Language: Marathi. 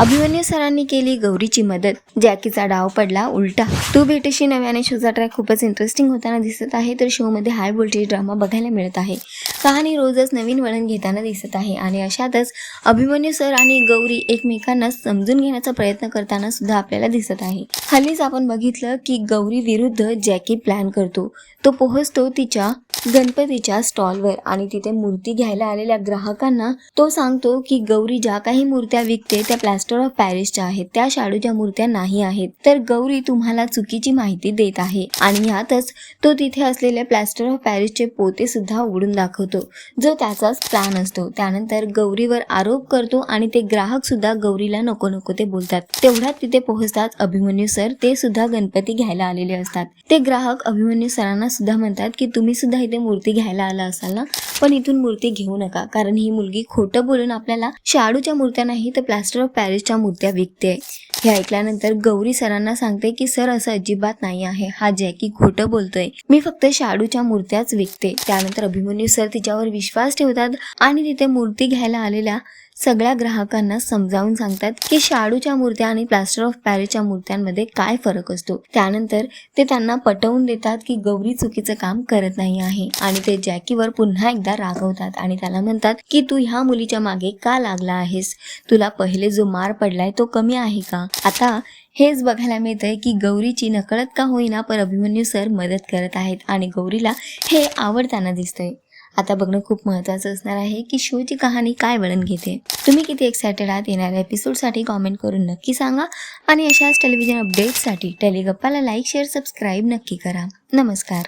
अभिमन्यू सरांनी केली गौरीची मदत. जॅकीचा डाव पडला उलटा. तू भेटशी नव्याने शोचा ट्रॅक खूपच इंटरेस्टिंग होताना दिसत आहे तर शोमध्ये हाय व्होल्टेज ड्रामा बघायला मिळत आहे. कहाणी रोजच नवीन वळण घेताना दिसत आहे आणि अशातच अभिमन्यू सर आणि गौरी एकमेकांना समजून घेण्याचा प्रयत्न करताना सुद्धा आपल्याला दिसत आहे. हल्लीच आपण बघितलं की गौरी विरुद्ध जॅकी प्लॅन करतो. तो पोहोचतो तिच्या गणपतीच्या स्टॉलवर आणि तिथे मूर्ती घ्यायला आलेल्या ग्राहकांना तो सांगतो की गौरी ज्या काही मूर्त्या विकते त्या प्लॅस्टर ऑफ पॅरिसच्या आहेत. त्या शाडूच्या मूर्त्या नाही आहेत. तर गौरी तुम्हाला चुकीची माहिती देत आहे. आणि यातच तो तिथे असलेले प्लॅस्टर ऑफ पॅरिसचे पोते सुद्धा उघडून दाखवतो. जो त्याचाच प्लॅन असतो. त्यानंतर गौरीवर आरोप करतो आणि ते ग्राहक सुद्धा गौरीला नको नको ते बोलतात. तेवढ्यात तिथे पोहोचतात अभिमन्यू सर. ते सुद्धा गणपती घ्यायला आलेले असतात. ते ग्राहक अभिमन्यू सरांना सुद्धा म्हणतात की तुम्ही सुद्धा इथे मूर्ती घ्यायला आला असाल ना? पण इथून मूर्ती घेऊ नका. कारण ही मुलगी खोटं बोलून आपल्याला शाडूच्या मूर्त्या नाही तर प्लॅस्टर ऑफ पॅरिस पॅरिसच्या मूर्त्या विकते. हे ऐकल्यानंतर गौरी सरांना सांगते की सर असं अजिबात नाही आहे. हा जॅकी खोटं बोलतोय. मी फक्त शाडूच्या मूर्त्याच विकते. त्यानंतर अभिमन्यू सर तिच्यावर विश्वास ठेवतात आणि तिथे मूर्ती घ्यायला आलेल्या सगळ्या ग्राहकांना समजावून सांगतात की शाडूच्या मूर्त्या आणि प्लास्टर ऑफ पॅरिसच्या मूर्त्यांमध्ये काय फरक असतो. त्यानंतर ते त्यांना पटवून देतात की गौरी चुकीचं काम करत नाही आहे आणि ते जॅकीवर पुन्हा एकदा रागवतात आणि त्याला म्हणतात की तू ह्या मुलीच्या मागे का लागला आहेस? तुला पहिले जो मार पडलाय तो कमी आहे का? आता हेच बघायला मिळतंय की गौरीची नकळत का होईना पर अभिमन्यू सर मदत करत आहेत आणि गौरीला हे आवडताना दिसतंय. आता बघणं खूप महत्त्वाचं असणार आहे की शोची कहाणी काय वळण घेते. तुम्ही किती एक्सायटेड आहात येणाऱ्या एपिसोडसाठी कॉमेंट करून नक्की सांगा आणि अशाच टेलिव्हिजन अपडेटसाठी टेलिगप्पाला लाईक शेअर सबस्क्राईब नक्की करा. नमस्कार.